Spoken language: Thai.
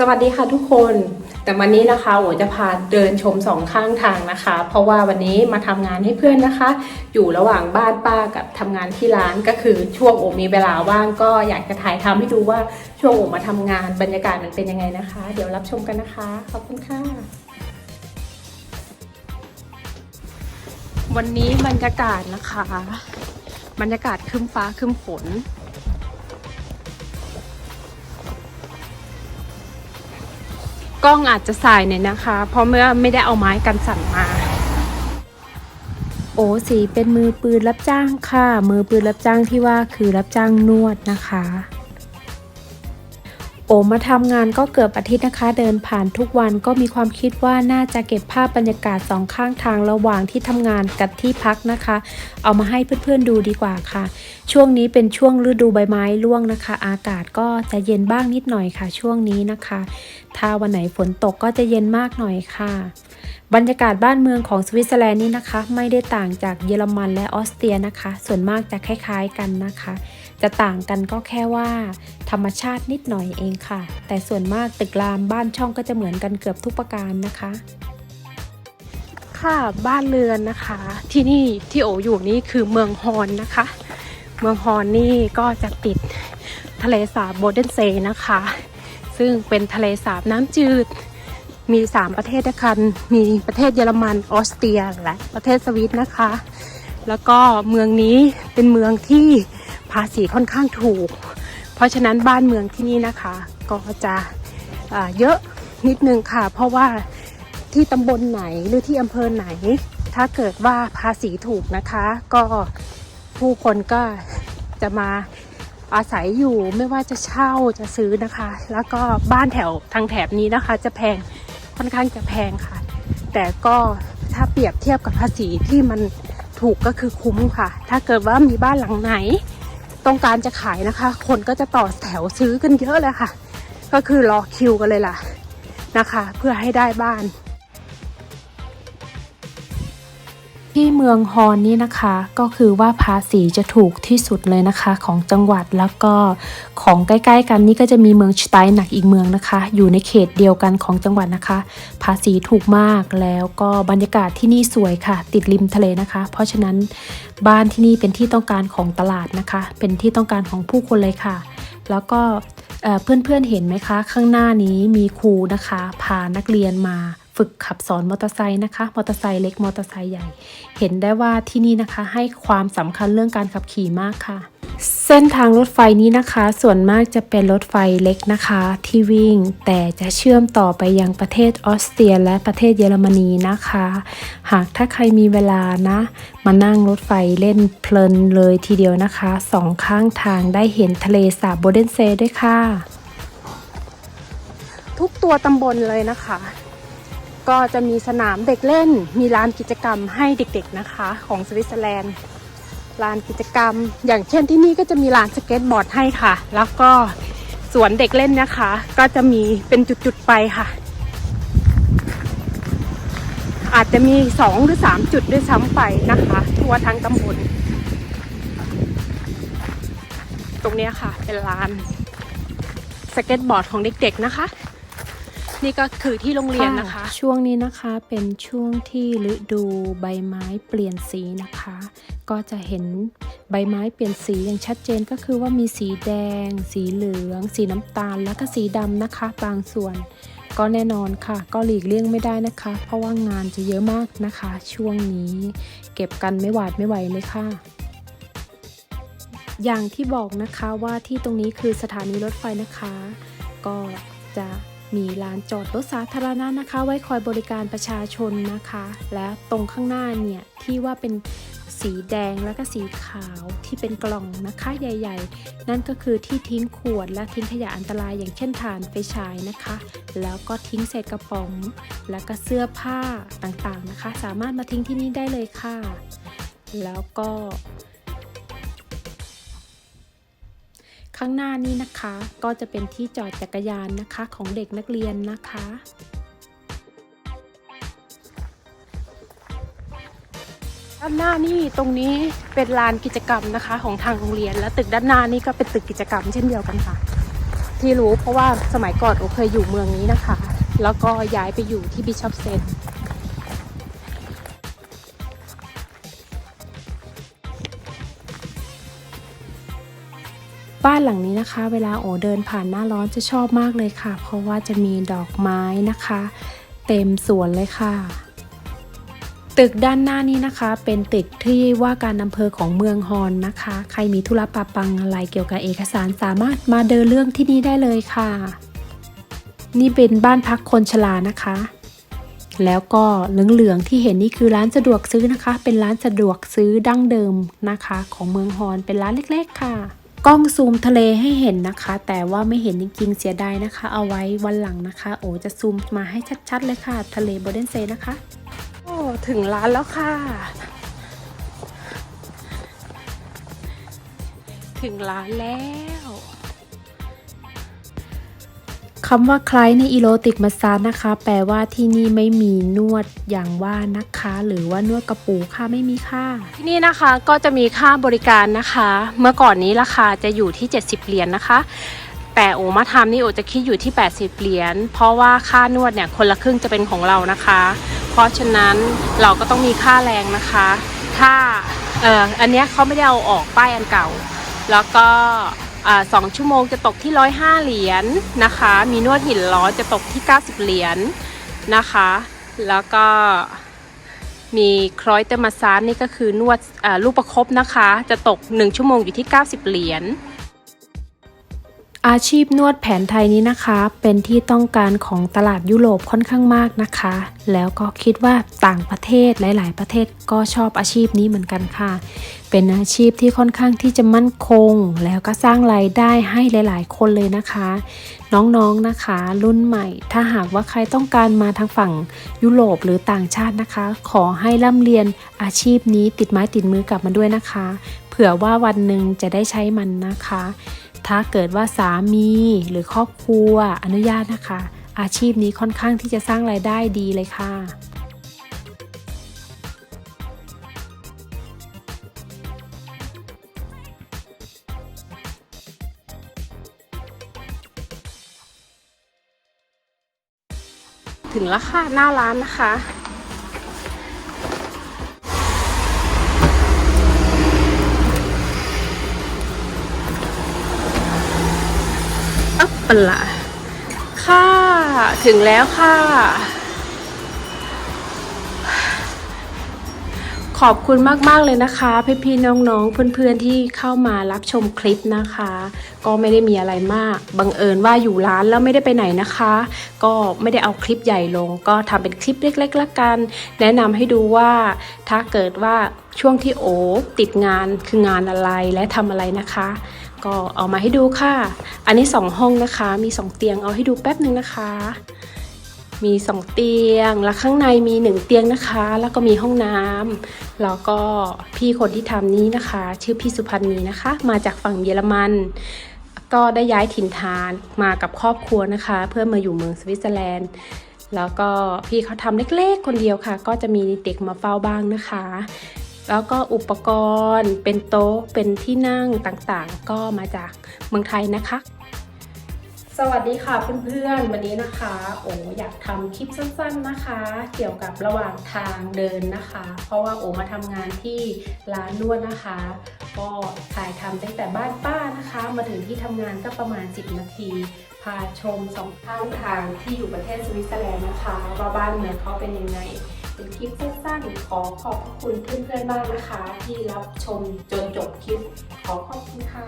สวัสดีค่ะทุกคน แต่วันนี้นะคะโอจะพาเดินชมสองข้างทางนะคะ เพราะว่าวันนี้มาทำงานให้เพื่อนนะคะ อยู่ระหว่างบ้านป้ากับทำงานที่ร้านก็คือช่วงโอมีเวลาว่างก็อยากจะถ่ายทำให้ดูว่าช่วงโอมาทำงานบรรยากาศมันเป็นยังไงนะคะ เดี๋ยวรับชมกันนะคะ ขอบคุณค่ะวันนี้บรรยากาศนะคะ บรรยากาศคึมฟ้าคึมฝน ล้องอาจจะสายเน่อยนะคะ เพราะเมื่อไม่ได้เอาไม้กันสั่นมา โอสีเป็นมือปืนรับจ้างค่ะ มือปืนรับจ้างที่ว่าคือรับจ้างนวดนะคะ โอมาทำงานก็เกือบอาทิตย์นะคะ เดินผ่านทุกวันก็มีความคิดว่าน่าจะเก็บภาพบรรยากาศสองข้างทางระหว่างที่ทำงานกับที่พักนะคะ เอามาให้เพื่อนๆดูดีกว่าค่ะ ช่วงนี้เป็นช่วงฤดูใบไม้ร่วงนะคะ อากาศก็จะเย็นบ้างนิดหน่อยค่ะ ช่วงนี้นะคะ ถ้าวันไหนฝนตกก็จะเย็นมากหน่อยค่ะ บรรยากาศบ้านเมืองของสวิตเซอร์แลนด์นี่นะคะ ไม่ได้ต่างจากเยอรมันและออสเตรียนะคะ ส่วนมากจะคล้าย ๆกันนะคะ จะต่างกันก็แค่ว่า ธรรมชาตินิดหน่อยเองค่ะ แต่ส่วนมากตึกรามบ้านช่องก็จะเหมือนกันเกือบทุกประการนะคะ ค่ะบ้านเรือนนะคะ ที่นี่ที่โออยู่นี่คือเมืองฮอนนะคะ เมืองฮอนนี่ก็จะติดทะเลสาบโบเดนเซนะคะ ซึ่งเป็นทะเลสาบน้ำจืดมี 3 ประเทศด้วยกันมีประเทศเยอรมัน ออสเตรีย และประเทศสวิตนะคะ แล้วก็เมืองนี้เป็นเมืองที่าษีค่อนข้างถูก เพราะฉะนั้นบ้านเมืองที่นี่นะคะ ก็จะเยอะนิดนึงค่ะ เพราะว่าที่ตำบลไหนหรือที่อำเภอไหน ถ้าเกิดว่าภาษีถูกนะคะ ก็ผู้คนก็จะมาอาศัยอยู่ไม่ว่าจะเช่าจะซื้อนะคะ แล้วก็บ้านแถวทางแถบนี้นะคะ จะแพงค่อนข้างจะแพงค่ะ แต่ก็ถ้าเปรียบเทียบกับภาษีที่มันถูกก็คือคุ้มค่ะ ถ้าเกิดว่ามีบ้านหลังไหน ต้องการจะขายนะคะ คนก็จะต่อแถวซื้อกันเยอะเลยค่ะ ก็คือรอคิวกันเลยล่ะนะคะ เพื่อให้ได้บ้าน ที่เมืองฮอนนี่นะคะ ก็คือว่าภาษีจะถูกที่สุดเลยนะคะของจังหวัดแล้วก็ของใกล้ๆกันนี่ก็จะมีเมืองชไตน์หนักอีกเมืองนะคะ อยู่ในเขตเดียวกันของจังหวัดนะคะ ภาษีถูกมากแล้วก็บรรยากาศที่นี่สวยค่ะ ติดริมทะเลนะคะ เพราะฉะนั้นบ้านที่นี่เป็นที่ต้องการของตลาดนะคะ เป็นที่ต้องการของผู้คนเลยค่ะ แล้วก็เอ่อเพื่อนๆเห็นไหมคะ ข้างหน้านี้มีครูนะคะ พานักเรียนมา ฝึกขับสอนมอเตอร์ไซค์นะคะ มอเตอร์ไซค์เล็ก มอเตอร์ไซค์ใหญ่ เห็นได้ว่าที่นี่นะคะ ให้ความสำคัญเรื่องการขับขี่มากค่ะ เส้นทางรถไฟนี้นะคะ ส่วนมากจะเป็นรถไฟเล็กนะคะ ที่วิ่ง แต่จะเชื่อมต่อไปยังประเทศออสเตรียและประเทศเยอรมนีนะคะ หากถ้าใครมีเวลานะ มานั่งรถไฟเล่นเพลินเลยทีเดียวนะคะสองข้างทางได้เห็นทะเลสาบโบเดนเซด้วยค่ะ ทุกตัวตำบลเลยนะคะ ก็จะมีสนามเด็กเล่น มีลานกิจกรรมให้เด็กๆนะคะ ของสวิตเซอร์แลนด์ลานกิจกรรม อย่างเช่นที่นี่ก็จะมีลานสเก็ตบอร์ดให้ค่ะ แล้วก็สวนเด็กเล่นนะคะ ก็จะมีเป็นจุดๆไปค่ะ อาจจะมีสองหรือสามจุดด้วยซ้ำไปนะคะ ทั่วทั้งตำบลตรงนี้ค่ะเป็นลานสเก็ตบอร์ดของเด็กๆนะคะ นี่ก็คือที่โรงเรียนนะคะ ช่วงนี้นะคะเป็นช่วงที่ฤดูใบไม้เปลี่ยนสีนะคะ ก็จะเห็นใบไม้เปลี่ยนสีอย่างชัดเจนก็คือว่ามีสีแดง สีเหลือง สีน้ำตาล แล้วก็สีดำนะคะ บางส่วน ก็แน่นอนค่ะ ก็หลีกเลี่ยงไม่ได้นะคะ เพราะว่างานจะเยอะมากนะคะ ช่วงนี้เก็บกันไม่หวาดไม่ไหวเลยค่ะอย่างที่บอกนะคะว่าที่ตรงนี้คือสถานีรถไฟนะคะ ก็จะ มีลานจอดรถสาธารณะนะคะ ไว้คอยบริการประชาชนนะคะ และตรงข้างหน้าเนี่ยที่ว่าเป็นสีแดงแล้วก็สีขาวที่เป็นกล่องนะคะใหญ่ ๆ นั่นก็คือที่ทิ้งขวดและทิ้งขยะอันตรายอย่างเช่นถ่านไฟฉายนะคะ แล้วก็ทิ้งเศษกระป๋อง แล้วก็เสื้อผ้าต่างๆนะคะ สามารถมาทิ้งที่นี่ได้เลยค่ะ แล้วก็ ข้างหน้านี้นะคะ ก็จะเป็นที่จอดจักรยานนะคะของเด็กนักเรียนนะคะ ด้านหน้านี่ตรงนี้เป็นลานกิจกรรมนะคะ ของทางโรงเรียน และตึกด้านหน้านี่ก็เป็นตึกกิจกรรมเช่นเดียวกันค่ะ ที่รู้เพราะว่าสมัยก่อนโอเคยอยู่เมืองนี้นะคะ แล้วก็ย้ายไปอยู่ที่บิชอปเซน บ้านหลังนี้นะคะ เวลาโอเดินผ่านหน้าร้อนจะชอบมากเลยค่ะ เพราะว่าจะมีดอกไม้นะคะ เต็มสวนเลยค่ะ ตึกด้านหน้านี้นะคะ เป็นตึกที่ว่าการอำเภอของเมืองฮอนนะคะ ใครมีธุระปะปังอะไรเกี่ยวกับเอกสารสามารถมาเดินเรื่องที่นี่ได้เลยค่ะ นี่เป็นบ้านพักคนชรานะคะ แล้วก็เหลืองๆที่เห็นนี่คือร้านสะดวกซื้อนะคะ เป็นร้านสะดวกซื้อดั้งเดิมนะคะ ของเมืองฮอนเป็นร้านเล็ก ๆ ค่ะ กล้องซูมทะเลให้เห็นนะคะ แต่ว่าไม่เห็นจริงๆเสียดายนะคะ เอาไว้วันหลังนะคะ โอ้จะซูมมาให้ชัดๆเลยค่ะ ทะเลโบเดนเซนะคะ โอ้ถึงร้านแล้วค่ะ ถึงร้านแล้ว คำว่าคล้ายในอีโรติกมาซาจนะคะ แปลว่าที่นี่ไม่มีนวดอย่างว่านะคะ หรือว่านวดกระปูค่ะไม่มีค่ะที่นี่นะคะก็จะมีค่าบริการนะคะ เมื่อก่อนนี้ราคาจะอยู่ที่ 70 เหรียญนะคะ แต่โอมาทำนี่โอจะคิดอยู่ที่ 80 เหรียญ เพราะว่าค่านวดเนี่ยคนละครึ่งจะเป็นของเรานะคะ เพราะฉะนั้นเราก็ต้องมีค่าแรงนะคะ ถ้าเอ่ออันเนี้ยเขาไม่ได้เอาออกป้ายอันเก่า แล้วก็ สองชั่วโมงจะตกที่ 105 เหรียญนะคะ มีนวดหินร้อจะตกที่ 90 เหรียญนะคะ แล้วก็มีคล้อยเตอร์มาซานนี่ก็คือนวดลูกประคบนะคะ จะตก 1 ชั่วโมงอยู่ที่ 90 เหรียญอาชีพนวดแผนไทยนี้นะคะ เป็นที่ต้องการของตลาดยุโรปค่อนข้างมากนะคะ แล้วก็คิดว่าต่างประเทศหลาย ๆ ประเทศก็ชอบอาชีพนี้เหมือนกันค่ะ เป็นอาชีพที่ค่อนข้างที่จะมั่นคง แล้วก็สร้างรายได้ให้หลาย ๆ คนเลยนะคะ น้องๆนะคะ รุ่นใหม่ ถ้าหากว่าใครต้องการมาทางฝั่งยุโรปหรือต่างชาตินะคะ ขอให้ร่ำเรียนอาชีพนี้ติดไม้ติดมือกลับมาด้วยนะคะ เผื่อว่าวันหนึ่งจะได้ใช้มันนะคะ ถ้าเกิดว่าสามีหรือครอบครัวอนุญาตนะคะ อาชีพนี้ค่อนข้างที่จะสร้างรายได้ดีเลยค่ะ แล้วค่ะ หน้าร้านนะคะ อัปปะละค่ะ ถึงแล้วค่ะ ขอบคุณมากๆเลยนะคะพี่ๆน้องๆ เพื่อนๆที่เข้ามารับชมคลิปนะคะ ก็ไม่ได้มีอะไรมากบังเอิญว่าอยู่ร้านแล้วไม่ได้ไปไหนนะคะ ก็ไม่ได้เอาคลิปใหญ่ลง ก็ทำเป็นคลิปเล็กๆละกัน แนะนำให้ดูว่าถ้าเกิดว่าช่วงที่โอติดงานคืองานอะไรและทำอะไรนะคะ ก็เอามาให้ดูค่ะ อันนี้สองห้องนะคะ มีสองเตียงเอาให้ดูแป๊บหนึ่งนะคะ มีสองเตียง แล้วข้างในมีหนึ่งเตียงนะคะ แล้วก็มีห้องน้ำแล้วก็พี่คนที่ทำนี้นะคะ ชื่อพี่สุพันธ์นีนะคะ มาจากฝั่งเยอรมัน ก็ได้ย้ายถิ่นฐานมากับครอบครัวนะคะ เพื่อมาอยู่เมืองสวิตเซอร์แลนด์แล้วก็พี่เขาทำเล็กๆ คนเดียวค่ะ ก็จะมีเด็กมาเฝ้าบ้างนะคะ แล้วก็อุปกรณ์เป็นโต๊ะเป็นที่นั่งต่างๆ ก็มาจากเมืองไทยนะคะ สวัสดีค่ะเพื่อนๆวันนี้นะคะ โออยากทำคลิปสั้นๆนะคะ เกี่ยวกับระหว่างทางเดินนะคะ เพราะว่าโอมาทำงานที่ร้านนวดนะคะ ก็ถ่ายทำตั้งแต่บ้านป้านะคะ มาถึงที่ทำงานก็ประมาณ 10 นาที พาชมสองข้างทางที่อยู่ประเทศสวิตเซอร์แลนด์นะคะว่าบ้านเมืองเขาเป็นยังไงเป็นคลิปสั้นๆขอขอบคุณเพื่อนๆมากนะคะ ที่รับชมจนจบคลิปขอขอบคุณค่ะ